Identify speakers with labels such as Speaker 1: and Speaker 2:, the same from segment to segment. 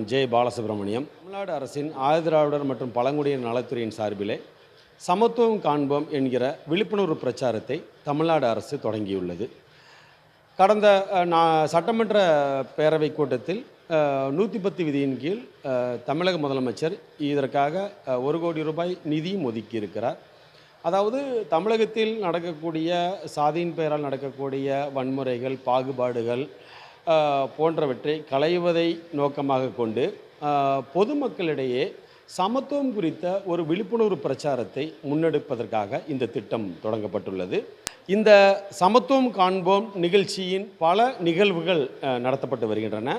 Speaker 1: நான் ஜே. பாலசுப்ரமணியம் தமிழ்நாடு அரசின் ஆதிதிராவிடர் மற்றும் பழங்குடியினர் நலத்துறையின் சார்பிலே சமத்துவம் காண்போம் என்கிற விழிப்புணர்வு பிரச்சாரத்தை தமிழ்நாடு அரசு தொடங்கியுள்ளது. கடந்த நான் சட்டமன்ற பேரவைக் கூட்டத்தில் நூற்றி பத்து விதியின் கீழ் தமிழக முதலமைச்சர் இதற்காக ஒரு கோடி ரூபாய் நிதியும் ஒதுக்கியிருக்கிறார். அதாவது தமிழகத்தில் நடக்கக்கூடிய சாதியின் பெயரால் நடக்கக்கூடிய வன்முறைகள் பாகுபாடுகள் போன்றவற்றை களைவதை நோக்கமாக கொண்டு பொதுமக்களிடையே சமத்துவம் குறித்த ஒரு விழிப்புணர்வு பிரச்சாரத்தை முன்னெடுப்பதற்காக இந்த திட்டம் தொடங்கப்பட்டுள்ளது. இந்த சமத்துவம் காண்போம் நிகழ்ச்சியின் பல நிகழ்வுகள் நடத்தப்பட்டு வருகின்றன.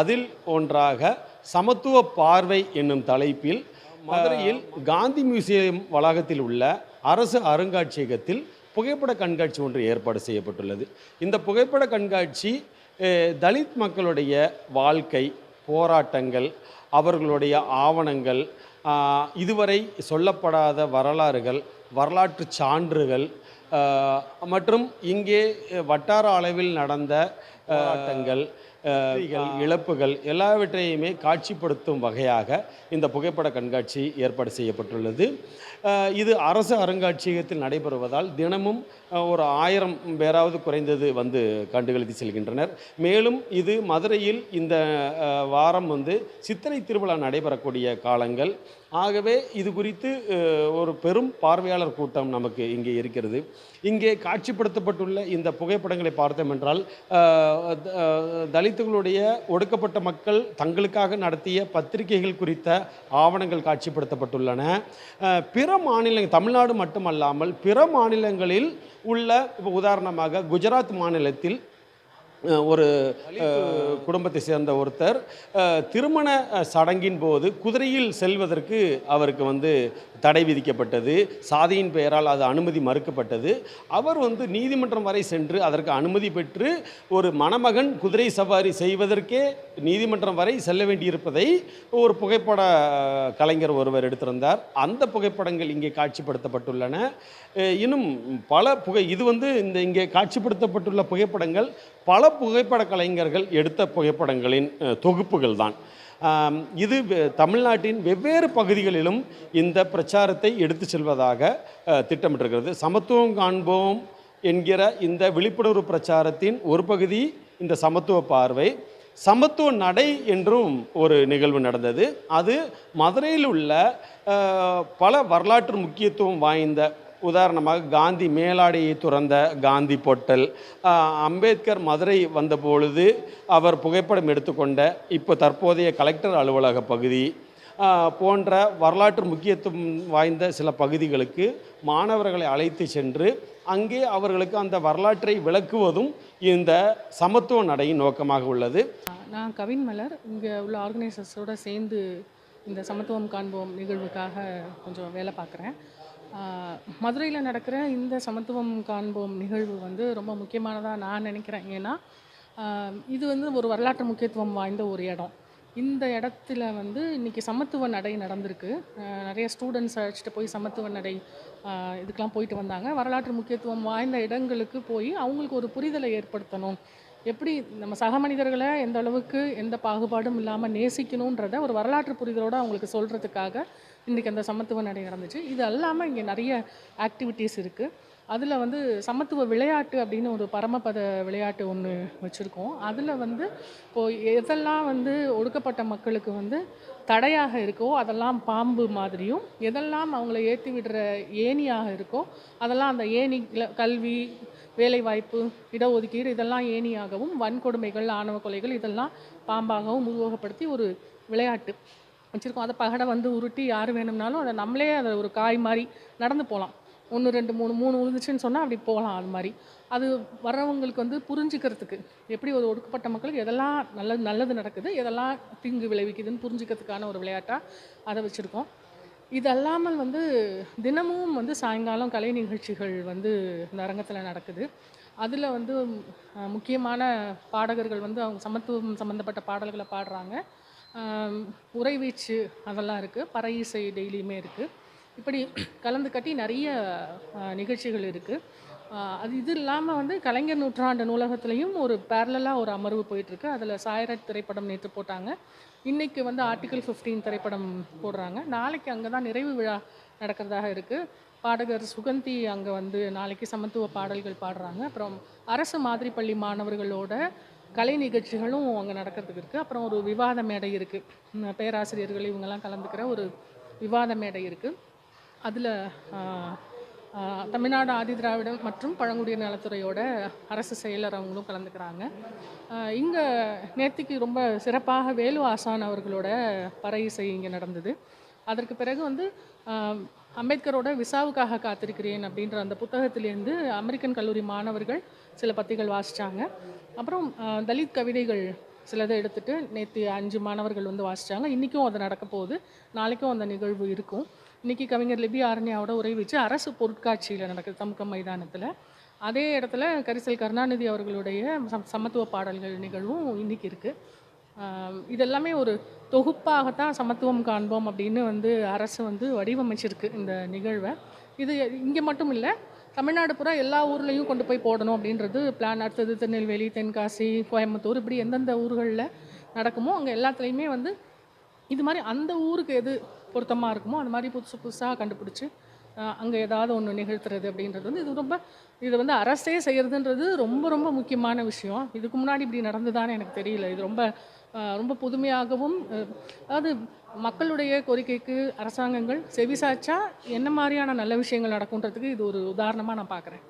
Speaker 1: அதில் ஒன்றாக சமத்துவ பார்வை என்னும் தலைப்பில் மதுரையில் காந்தி மியூசியம் வளாகத்தில் உள்ள அரசு அருங்காட்சியகத்தில் புகைப்பட கண்காட்சி ஒன்று ஏற்பாடு செய்யப்பட்டுள்ளது. இந்த புகைப்பட கண்காட்சி தலித் மக்களுடைய வாழ்க்கை போராட்டங்கள் அவர்களுடைய ஆவணங்கள் இதுவரை சொல்லப்படாத வரலாறுகள் வரலாற்று சான்றுகள் மற்றும் இங்கே வட்டார அளவில் நடந்த போராட்டங்கள் இழப்புகள் எல்லாவற்றையுமே காட்சிப்படுத்தும் வகையாக இந்த புகைப்பட கண்காட்சி ஏற்பாடு செய்யப்பட்டுள்ளது. இது அரசு அருங்காட்சியகத்தில் நடைபெறுவதால் தினமும் ஒரு ஆயிரம் பேராவது குறைந்தது வந்து கண்டுகளித்து செல்கின்றனர். மேலும் இது மதுரையில் இந்த வாரம் வந்து சித்திரை திருவிழா நடைபெறக்கூடிய காலங்கள். ஆகவே இது குறித்து ஒரு பெரும் பார்வையாளர் கூட்டம் நமக்கு இங்கே இருக்கிறது. இங்கே காட்சிப்படுத்தப்பட்டுள்ள இந்த புகைப்படங்களை பார்த்தோம் என்றால் தலித்துகளுடைய ஒடுக்கப்பட்ட மக்கள் தங்களுக்காக நடத்திய பத்திரிகைகள் குறித்த ஆவணங்கள் காட்சிப்படுத்தப்பட்டுள்ளன. பிற மாநில தமிழ்நாடு மட்டுமல்லாமல் பிற மாநிலங்களில் உள்ள இப்போ உதாரணமாக குஜராத் மாநிலத்தில் ஒரு குடும்பத்தை சேர்ந்த ஒருத்தர் திருமண சடங்கின் போது குதிரையில் செல்வதற்கு அவருக்கு வந்து தடை விதிக்கப்பட்டது. சாதியின் பெயரால் அது அனுமதி மறுக்கப்பட்டது. அவர் வந்து நீதிமன்றம் வரை சென்று அதற்கு அனுமதி பெற்று ஒரு மணமகன் குதிரை சவாரி செய்வதற்கே நீதிமன்றம் வரை செல்ல வேண்டியிருப்பதை ஒரு புகைப்பட கலைஞர் ஒருவர் எடுத்திருந்தார். அந்த புகைப்படங்கள் இங்கே காட்சிப்படுத்தப்பட்டுள்ளன. இன்னும் பல புகை இது வந்து இந்த இங்கே காட்சிப்படுத்தப்பட்டுள்ள புகைப்படங்கள் பல புகைப்பட கலைஞர்கள் எடுத்த புகைப்படங்களின் தொகுப்புகள் தான். இது தமிழ்நாட்டின் வெவ்வேறு பகுதிகளிலும் இந்த பிரச்சாரத்தை எடுத்து செல்வதாக திட்டமிட்டிருக்கிறது. சமத்துவம் காண்போம் என்கிற இந்த விழிப்புணர்வு பிரச்சாரத்தின் ஒரு பகுதி இந்த சமத்துவ பார்வை. சமத்துவ நடை என்றும் ஒரு நிகழ்வு நடந்தது. அது மதுரையில் உள்ள பல வரலாற்று முக்கியத்துவம் வாய்ந்த உதாரணமாக காந்தி மேலாடையை துறந்த காந்தி பொட்டல் அம்பேத்கர் மதுரை வந்தபொழுது அவர் புகைப்படம் எடுத்துக்கொண்ட இப்போ தற்போதைய கலெக்டர் அலுவலக பகுதி போன்ற வரலாற்று முக்கியத்துவம் வாய்ந்த சில பகுதிகளுக்கு மாணவர்களை அழைத்து சென்று அங்கே அவர்களுக்கு அந்த வரலாற்றை விளக்குவதும் இந்த சமத்துவ நடையின் நோக்கமாக உள்ளது.
Speaker 2: நான் கவின் மலர். இங்கே உள்ள ஆர்கனைசர்ஸோடு சேர்ந்து இந்த சமத்துவம் காண்போம் நிகழ்வுக்காக கொஞ்சம் வேலை பார்க்குறேன். மதுரையில் நடக்கிற இந்த சமத்துவம் காண்போம் நிகழ்வு வந்து ரொம்ப முக்கியமானதாக நான் நினைக்கிறேன். ஏன்னா இது வந்து ஒரு வரலாற்று முக்கியத்துவம் வாய்ந்த ஒரு இடம். இந்த இடத்துல வந்து இன்றைக்கி சமத்துவ நடை நடந்திருக்கு. நிறைய ஸ்டூடெண்ட்ஸ் அழைச்சிட்டு போய் சமத்துவ நடை இதுக்கெலாம் போயிட்டு வந்தாங்க. வரலாற்று முக்கியத்துவம் வாய்ந்த இடங்களுக்கு போய் அவங்களுக்கு ஒரு புரிதலை ஏற்படுத்தணும். எப்படி நம்ம சக மனிதர்களை எந்த அளவுக்கு எந்த பாகுபாடும் இல்லாமல் நேசிக்கணுன்றத ஒரு வரலாற்று புரிதலோடு அவங்களுக்கு சொல்கிறதுக்காக இன்றைக்கி அந்த சமத்துவ நடை நடந்துச்சு. இது அல்லாமல் இங்கே நிறைய ஆக்டிவிட்டீஸ் இருக்குது அதில் வந்து சமத்துவ விளையாட்டு அப்படின்னு ஒரு பரமபத விளையாட்டு ஒன்று வச்சுருக்கோம். அதில் வந்து இப்போது எதெல்லாம் வந்து ஒடுக்கப்பட்ட மக்களுக்கு வந்து தடையாக இருக்கோ அதெல்லாம் பாம்பு மாதிரியும் எதெல்லாம் அவங்கள ஏற்றி விடுற ஏணியாக இருக்கோ அதெல்லாம் அந்த ஏணி கல்வி வேலைவாய்ப்பு இடஒதுக்கீடு இதெல்லாம் ஏணியாகவும் வன்கொடுமைகள் ஆணவ கொலைகள் இதெல்லாம் பாம்பாகவும் உருவகப்படுத்தி ஒரு விளையாட்டு. வச்சுருக்கோம். அதை பகடை வந்து உருட்டி யார் வேணும்னாலும் அதை நம்மளே அதை ஒரு காய் மாதிரி நடந்து போகலாம் ஒன்று ரெண்டு மூணு மூணு உழுந்துச்சுன்னு சொன்னால் அப்படி போகலாம் அது மாதிரி அது வர்றவங்களுக்கு வந்து புரிஞ்சுக்கிறதுக்கு எப்படி ஒரு ஒடுக்கப்பட்ட மக்களுக்கு எதெல்லாம் நல்லது நல்லது நடக்குது எதெல்லாம் தீங்கு விளைவிக்குதுன்னு புரிஞ்சுக்கிறதுக்கான ஒரு விளையாட்டாக அதை வச்சுருக்கோம். இது அல்லாமல் வந்து தினமும் வந்து சாயங்காலம் கலை நிகழ்ச்சிகள் வந்து இந்த அரங்கத்தில் நடக்குது. அதில் வந்து முக்கியமான பாடகர்கள் வந்து அவங்க சமத்துவம் சம்மந்தப்பட்ட பாடல்களை பாடுறாங்க. உறைவீச்சு அதெல்லாம் இருக்குது பறை இசை டெய்லியுமே இருக்குது இப்படி கலந்து கட்டி நிறைய நிகழ்ச்சிகள் இருக்குது அது இது இல்லாமல் வந்து கலைஞர் நூற்றாண்டு நூலகத்துலேயும் ஒரு பேரலாக ஒரு அமர்வு போயிட்டுருக்கு. அதில் சாயரட் திரைப்படம் நேற்று போட்டாங்க. இன்றைக்கு வந்து ஆர்டிகல் 15 திரைப்படம் போடுறாங்க. நாளைக்கு அங்கே தான் நிறைவு விழா நடக்கிறதாக இருக்குது பாடகர் சுகந்தி அங்கே வந்து நாளைக்கு சமத்துவ பாடல்கள் பாடுறாங்க. அப்புறம் அரசு மாதிரி பள்ளி மாணவர்களோட கலை நிகழ்ச்சிகளும் அங்கே நடக்கிறதுக்கு இருக்குது அப்புறம் ஒரு விவாத மேடை இருக்குது பேராசிரியர்கள் இவங்கெல்லாம் கலந்துக்கிற ஒரு விவாத மேடை இருக்குது அதில் தமிழ்நாடு ஆதிதிராவிடம் மற்றும் பழங்குடியின நலத்துறையோட அரசு செயலர் அவங்களும் கலந்துக்கிறாங்க. இங்கே நேத்திக்கு ரொம்ப சிறப்பாக வேலு ஆசான் அவர்களோட பறை இசை இங்கே நடந்தது. அதற்கு பிறகு வந்து அம்பேத்கரோட விசாவுக்காக காத்திருக்கிறேன் அப்படின்ற அந்த புத்தகத்திலேருந்து அமெரிக்கன் கல்லூரி மாணவர்கள் சில பத்திகள் வாசித்தாங்க அப்புறம் தலித் கவிதைகள் சிலதை எடுத்துகிட்டு நேற்று அஞ்சு மாணவர்கள் வந்து வாசித்தாங்க இன்றைக்கும் அது நடக்க போகுது. நாளைக்கும் அந்த நிகழ்வு இருக்கும். இன்றைக்கி கவிஞர் லிபி ஆரண்யாவோட உரை வச்சு அரசு பொருட்காட்சியில் நடக்குது தமுக்கம் மைதானத்தில். அதே இடத்துல கரிசல் கருணாநிதி அவர்களுடைய சமத்துவ பாடல்கள் நிகழ்வும் இன்றைக்கி இருக்குது இதெல்லாமே ஒரு தொகுப்பாகத்தான் சமத்துவம் காண்போம் அப்படின்னு வந்து அரசு வந்து வடிவமைச்சிருக்கு இந்த நிகழ்வை. இது இங்கே மட்டும் இல்லை தமிழ்நாடு பூரா எல்லா ஊர்லேயும் கொண்டு போய் போடணும் அப்படின்றது பிளான் அடுத்தது திருநெல்வேலி தென்காசி கோயம்புத்தூர் இப்படி எந்தெந்த ஊர்களில் நடக்குமோ அங்கே எல்லாத்துலேயுமே வந்து இது மாதிரி அந்த ஊருக்கு எது பொருத்தமாக இருக்குமோ அந்த மாதிரி புதுசு புதுசாக கண்டுபிடிச்சி அங்கே ஏதாவது ஒன்று நிகழ்த்துறது அப்படின்றது வந்து இது ரொம்ப இது வந்து அரசே செய்கிறதுன்றது ரொம்ப ரொம்ப முக்கியமான விஷயம். இதுக்கு முன்னாடி இப்படி நடந்துதான்னு எனக்கு தெரியல. இது ரொம்ப ரொம்ப புதுமையாகவும் அதாவது மக்களுடைய கோரிக்கைக்கு அரசாங்கங்கள் செவிசாச்சா என்ன மாதிரியான நல்ல விஷயங்கள் நடக்குன்றதுக்கு இது ஒரு உதாரணமாக நான் பார்க்குறேன்.